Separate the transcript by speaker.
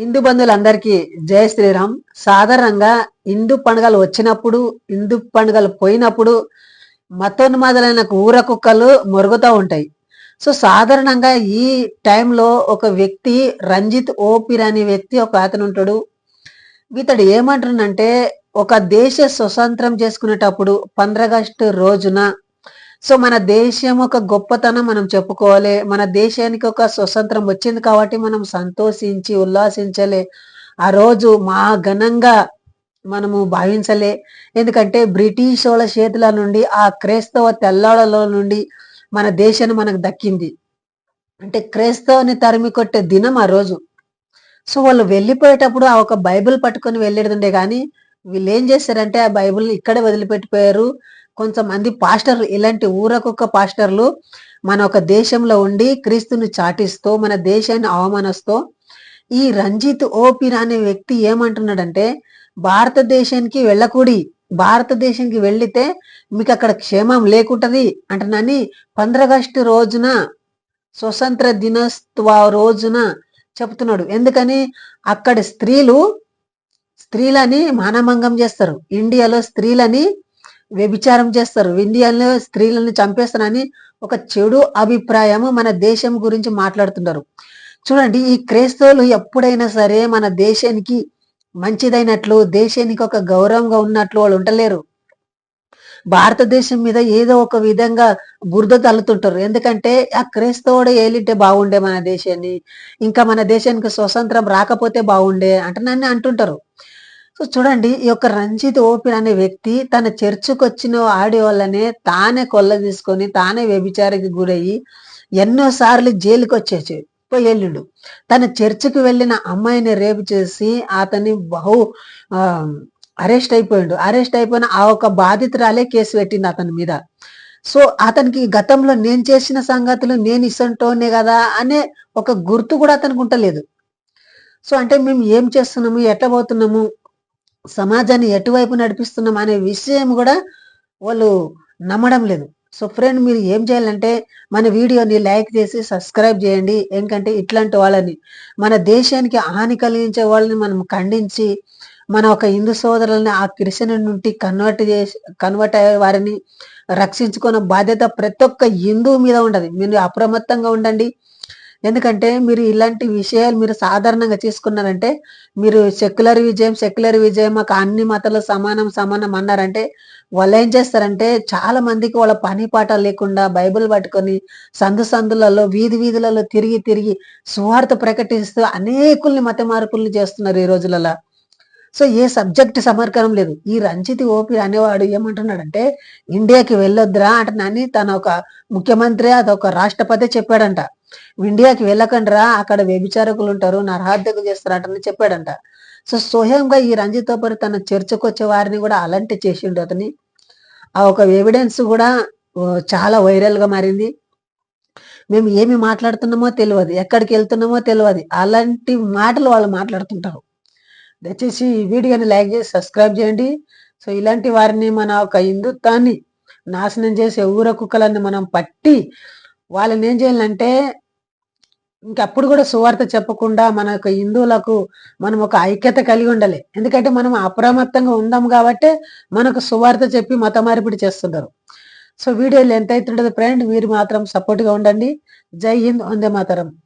Speaker 1: హిందూ బంధువులందరికీ జయ శ్రీరామ్. సాధారణంగా హిందూ పండుగలు వచ్చినప్పుడు హిందూ పండుగలు పోయినప్పుడు మతోన్మాదులైన ఊర కుక్కలు మొరుగుతూ ఉంటాయి. సో సాధారణంగా ఈ టైంలో ఒక వ్యక్తి రంజిత్ ఓపిర్ అనే వ్యక్తి ఒక అతను ఉంటాడు. ఇతడు ఏమంటున్నంటే ఒక దేశ స్వతంత్రం చేసుకునేటప్పుడు పంద్రగస్టు రోజున సో మన దేశం ఒక గొప్పతనం మనం చెప్పుకోవాలి. మన దేశానికి ఒక స్వతంత్రం వచ్చింది కాబట్టి మనం సంతోషించి ఉల్లాసించలే. ఆ రోజు మా ఘనంగా మనము భావించలే. ఎందుకంటే బ్రిటిష్ వాళ్ళ చేతుల నుండి ఆ క్రైస్తవ తెల్లాడలో నుండి మన దేశాన్ని మనకు దక్కింది. అంటే క్రైస్తవుని తరిమి కొట్టే దినం ఆ రోజు. సో వాళ్ళు వెళ్ళిపోయేటప్పుడు ఆ ఒక బైబిల్ పట్టుకొని వెళ్ళేదండే కానీ వీళ్ళు ఏం చేశారంటే ఆ బైబిల్ ఇక్కడే వదిలిపెట్టిపోయారు. కొంతమంది పాస్టర్లు ఇలాంటి ఊరకొక్క పాస్టర్లు మన ఒక దేశంలో ఉండి క్రీస్తుని చాటిస్తూ మన దేశాన్ని అవమానస్తూ ఈ రంజిత్ ఓపిర్ అనే వ్యక్తి ఏమంటున్నాడంటే భారతదేశానికి వెళ్ళకూడి భారతదేశానికి వెళ్ళితే మీకు అక్కడ క్షేమం లేకుంటది అంటున్నాని పంద్రగస్టు రోజున స్వతంత్ర దినోత్సవ రోజున చెప్తున్నాడు. ఎందుకని? అక్కడ స్త్రీలు స్త్రీలని మానభంగం చేస్తారు. ఇండియాలో స్త్రీలని వ్యభిచారం చేస్తారు. ఇండియాలో స్త్రీలను చంపేస్తారని ఒక చెడు అభిప్రాయము మన దేశం గురించి మాట్లాడుతున్నారు చూడండి ఈ క్రైస్తవులు ఎప్పుడైనా సరే మన దేశానికి మంచిదైనట్లు దేశానికి ఒక గౌరవంగా ఉన్నట్లు వాళ్ళు ఉండలేరు. భారతదేశం మీద ఏదో ఒక విధంగా బురద తల్లుతుంటారు. ఎందుకంటే ఆ క్రైస్తవుడు ఏలింటే బాగుండే మన దేశాన్ని. ఇంకా మన దేశానికి స్వతంత్రం రాకపోతే బాగుండే అంటే నన్ను అంటుంటారు. సో చూడండి ఈ యొక్క రంజిత్ ఓపెన్ అనే వ్యక్తి తన చర్చకు వచ్చిన ఆడియో వల్లనే తానే కొల్ల తీసుకొని తానే వ్యభిచారికి గురయ్యి ఎన్నో సార్లు జైలుకి వచ్చేసి పోయేళ్ళిండు. తన చర్చికి వెళ్ళిన అమ్మాయిని రేపు చేసి అతని బహు అరెస్ట్ అయిపోయిండు. అరెస్ట్ అయిపోయిన ఆ ఒక బాధితురాలే కేసు పెట్టింది అతని మీద. సో అతనికి గతంలో నేను చేసిన సంగతులు నేను ఇసంటోనే కదా అనే ఒక గుర్తు కూడా అతనికి ఉంటలేదు. సో అంటే మేము ఏం చేస్తున్నాము? ఎట్లా పోతున్నాము? సమాజాన్ని ఎటువైపు నడిపిస్తున్నాం అనే విషయం కూడా వాళ్ళు నమ్మడం లేదు. సో ఫ్రెండ్ మీరు ఏం చేయాలంటే మన వీడియోని లైక్ చేసి సబ్స్క్రైబ్ చేయండి. ఎందుకంటే ఇట్లాంటి వాళ్ళని మన దేశానికి హాని కలిగించే వాళ్ళని మనం ఖండించి మన ఒక హిందూ సోదరులని ఆ క్రిస్టియన్ నుండి కన్వర్ట్ చేసి కన్వర్ట్ అయ్యే వారిని రక్షించుకున్న బాధ్యత ప్రతి ఒక్క హిందువు మీద ఉండదు. మీరు అప్రమత్తంగా ఉండండి. ఎందుకంటే మీరు ఇలాంటి విషయాలు మీరు సాధారణంగా తీసుకున్నారంటే మీరు సెక్యులర్ విజయం సెక్యులర్ విజయం మాకు అన్ని మతాలు సమానం సమానం అన్నారంటే వాళ్ళు ఏం చేస్తారంటే చాలా మందికి వాళ్ళ పని పాట లేకుండా బైబిల్ పట్టుకొని సందు సందులలో వీధి వీధులలో తిరిగి తిరిగి సువార్త ప్రకటిస్తూ అనేకుల్ని మత మార్పుల్ని చేస్తున్నారు ఈ రోజులలో. సో ఏ సబ్జెక్ట్ సమర్కరం లేదు. ఈ రంజిత్ ఓపి అనేవాడు ఏమంటున్నాడంటే ఇండియాకి వెళ్ళొద్దురా అంటున్నాని తన ఒక ముఖ్యమంత్రి అదొక రాష్ట్రపతి చెప్పాడంట. ఇండియాకి వెళ్ళకండి రా అక్కడ వ్యభిచారకులు ఉంటారు నరహత్యకు చేస్తారంటని చెప్పాడంట. సో స్వయంగా ఈ రంజిత్ ఓపరి తన చర్చకు వచ్చే వారిని కూడా అలాంటి చేసిండు అతని. ఆ ఒక ఎవిడెన్స్ కూడా చాలా వైరల్గా మారింది. మేము ఏమి మాట్లాడుతున్నామో తెలియదు ఎక్కడికి వెళ్తున్నామో తెలియదు అలాంటి మాటలు వాళ్ళు మాట్లాడుతుంటారు. దయచేసి ఈ వీడియోని లైక్ చేసి సబ్స్క్రైబ్ చేయండి. సో ఇలాంటి వారిని మన ఒక హిందుత్వాన్ని నాశనం చేసే ఊర కుక్కలన్నీ మనం పట్టి వాళ్ళని ఏం చేయాలంటే ఇంకప్పుడు కూడా సువార్త చెప్పకుండా మన యొక్క హిందువులకు మనం ఒక ఐక్యత కలిగి ఉండాలి. ఎందుకంటే మనం అప్రమత్తంగా ఉందాం కాబట్టి మనకు సువార్త చెప్పి మత మార్పిడి చేస్తున్నారు సో వీడియోలు ఎంత అవుతుంటుందో ఫ్రెండ్ మీరు మాత్రం సపోర్ట్గా ఉండండి. జై హింద్ వందే మాతరం.